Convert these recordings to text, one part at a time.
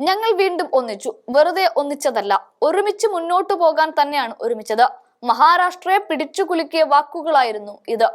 ഞങ്ങൾ വീണ്ടും ഒന്നിച്ചു. വെറുതെ ഒന്നിച്ചതല്ല. ഒരുമിച്ച് മുന്നോട്ടു പോകാൻ തന്നെയാണ് ഒരുമിച്ചത്. മഹാരാഷ്ട്രയെ പിടിച്ചു കുലുക്കിയ വാക്കുകളായിരുന്നു ഇത്.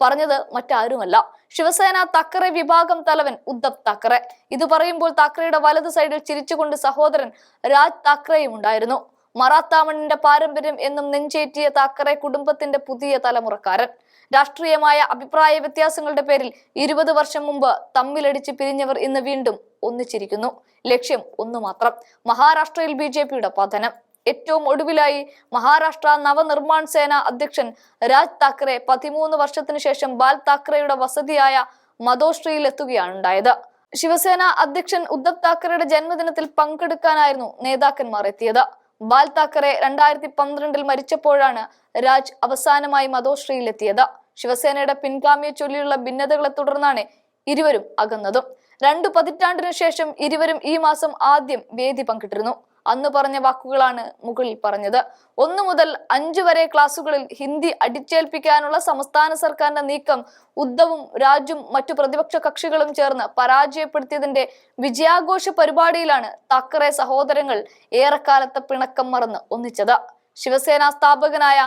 പറഞ്ഞത് മറ്റാരുമല്ല. ശിവസേന തക്കറെ വിഭാഗം തലവൻ ഉദ്ധവ് താക്കറെ. ഇത് പറയുമ്പോൾ താക്കറയുടെ വലത് സൈഡിൽ ചിരിച്ചുകൊണ്ട് സഹോദരൻ രാജ് താക്കറെയും ഉണ്ടായിരുന്നു. മറാത്താമണിന്റെ പാരമ്പര്യം എന്നും നെഞ്ചേറ്റിയ താക്കറെ കുടുംബത്തിന്റെ പുതിയ തലമുറക്കാരൻ. രാഷ്ട്രീയമായ അഭിപ്രായ വ്യത്യാസങ്ങളുടെ പേരിൽ ഇരുപത് വർഷം മുമ്പ് തമ്മിലടിച്ച് പിരിഞ്ഞവർ ഇന്ന് വീണ്ടും ഒന്നിച്ചിരിക്കുന്നു. ലക്ഷ്യം ഒന്നു മാത്രം. മഹാരാഷ്ട്രയിൽ ബി ജെ പിയുടെ പതനം. ഏറ്റവും ഒടുവിലായി മഹാരാഷ്ട്ര നവനിർമ്മാൺ സേന അധ്യക്ഷൻ രാജ് താക്കറെ പതിമൂന്ന് വർഷത്തിനു ശേഷം ബാൽ താക്കറെയുടെ വസതിയായ മതോശ്രീയിൽ എത്തുകയാണ് ഉണ്ടായത്. ശിവസേന അധ്യക്ഷൻ ഉദ്ധവ് താക്കറെയുടെ ജന്മദിനത്തിൽ പങ്കെടുക്കാനായിരുന്നു നേതാക്കന്മാർ എത്തിയത്. ബാൽ താക്കറെ രണ്ടായിരത്തി പന്ത്രണ്ടിൽ മരിച്ചപ്പോഴാണ് രാജ് അവസാനമായി മതോശ്രീയിലെത്തിയത് ശിവസേനയുടെ പിൻഗാമിയെ ചൊല്ലിയുള്ള ഭിന്നതകളെ തുടർന്നാണ് ഇരുവരും അകന്നതും. രണ്ടു പതിറ്റാണ്ടിനു ശേഷം ഇരുവരും ഈ മാസം ആദ്യം വേദി പങ്കിട്ടിരുന്നു. അന്ന് പറഞ്ഞ വാക്കുകളാണ് മുകളിൽ പറഞ്ഞത്. ഒന്നു മുതൽ അഞ്ചു വരെ ക്ലാസുകളിൽ ഹിന്ദി അടിച്ചേൽപ്പിക്കാനുള്ള സംസ്ഥാന സർക്കാരിന്റെ നീക്കം ഉദ്ധവും രാജും മറ്റു പ്രതിപക്ഷ കക്ഷികളും ചേർന്ന് പരാജയപ്പെടുത്തിയതിന്റെ വിജയാഘോഷ പരിപാടിയിലാണ് താക്കറെ സഹോദരങ്ങൾ ഏറെക്കാലത്തെ പിണക്കം മറന്ന് ഒന്നിച്ചത്. ശിവസേന സ്ഥാപകനായ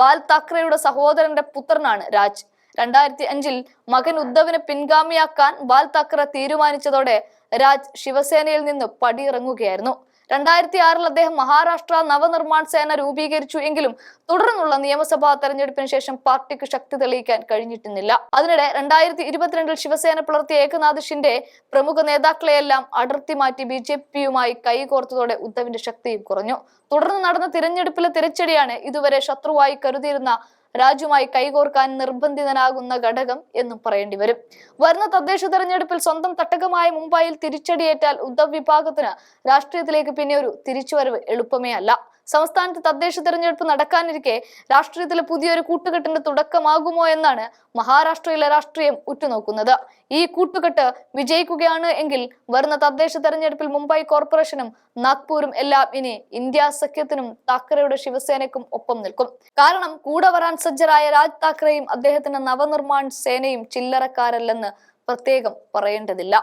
ബാൽ താക്കറെയുടെ സഹോദരന്റെ പുത്രനാണ് രാജ്. രണ്ടായിരത്തി അഞ്ചിൽ മകൻ ഉദ്ധവിനെ പിൻഗാമിയാക്കാൻ ബാൽ താക്കറെ തീരുമാനിച്ചതോടെ രാജ് ശിവസേനയിൽ നിന്ന് പടിയിറങ്ങുകയായിരുന്നു. രണ്ടായിരത്തി ആറിൽ അദ്ദേഹം മഹാരാഷ്ട്ര നവനിർമ്മാൺ സേന രൂപീകരിച്ചു എങ്കിലും തുടർന്നുള്ള നിയമസഭാ തെരഞ്ഞെടുപ്പിന് ശേഷം പാർട്ടിക്ക് ശക്തി തെളിയിക്കാൻ കഴിഞ്ഞിട്ടുന്നില്ല അതിനിടെ രണ്ടായിരത്തി ഇരുപത്തിരണ്ടിൽ ശിവസേന പുലർത്തിയ ഏകനാഥ് പ്രമുഖ നേതാക്കളെയെല്ലാം അടർത്തി മാറ്റി ബി ജെ പിയുമായി കൈകോർത്തതോടെ ഉദ്ധവിന്റെ ശക്തിയും കുറഞ്ഞു. തുടർന്ന് നടന്ന തിരഞ്ഞെടുപ്പിലെ തിരിച്ചടിയാണ് ഇതുവരെ ശത്രുവായി കരുതിയിരുന്ന രാജുമായി കൈകോർക്കാൻ നിർബന്ധിതനാകുന്ന ഘടകം എന്നും പറയേണ്ടി വരും. വരുന്ന തദ്ദേശ തെരഞ്ഞെടുപ്പിൽ സ്വന്തം തട്ടകമായ മുംബൈയിൽ തിരിച്ചടിയേറ്റാൽ ഉദ്ധവ് വിഭാഗത്തിന് രാഷ്ട്രീയത്തിലേക്ക് പിന്നെ ഒരു തിരിച്ചുവരവ് എളുപ്പമേ അല്ല. സംസ്ഥാനത്ത് തദ്ദേശ തെരഞ്ഞെടുപ്പ് നടക്കാനിരിക്കെ രാഷ്ട്രീയത്തിലെ പുതിയൊരു കൂട്ടുകെട്ടിന്റെ തുടക്കമാകുമോ എന്നാണ് മഹാരാഷ്ട്രയിലെ രാഷ്ട്രീയം ഉറ്റുനോക്കുന്നത്. ഈ കൂട്ടുകെട്ട് വിജയിക്കുകയാണ് എങ്കിൽ വരുന്ന തദ്ദേശ തെരഞ്ഞെടുപ്പിൽ മുംബൈ കോർപ്പറേഷനും നാഗ്പൂരും എല്ലാം ഇനി ഇന്ത്യ സഖ്യത്തിനും താക്കറെയുടെ ശിവസേനയ്ക്കും ഒപ്പം നിൽക്കും. കാരണം കൂടെ വരാൻ സജ്ജരായ രാജ് താക്കറെയും അദ്ദേഹത്തിന്റെ നവനിർമ്മാൺ സേനയും ചില്ലറക്കാരല്ലെന്ന് പ്രത്യേകം പറയേണ്ടതില്ല.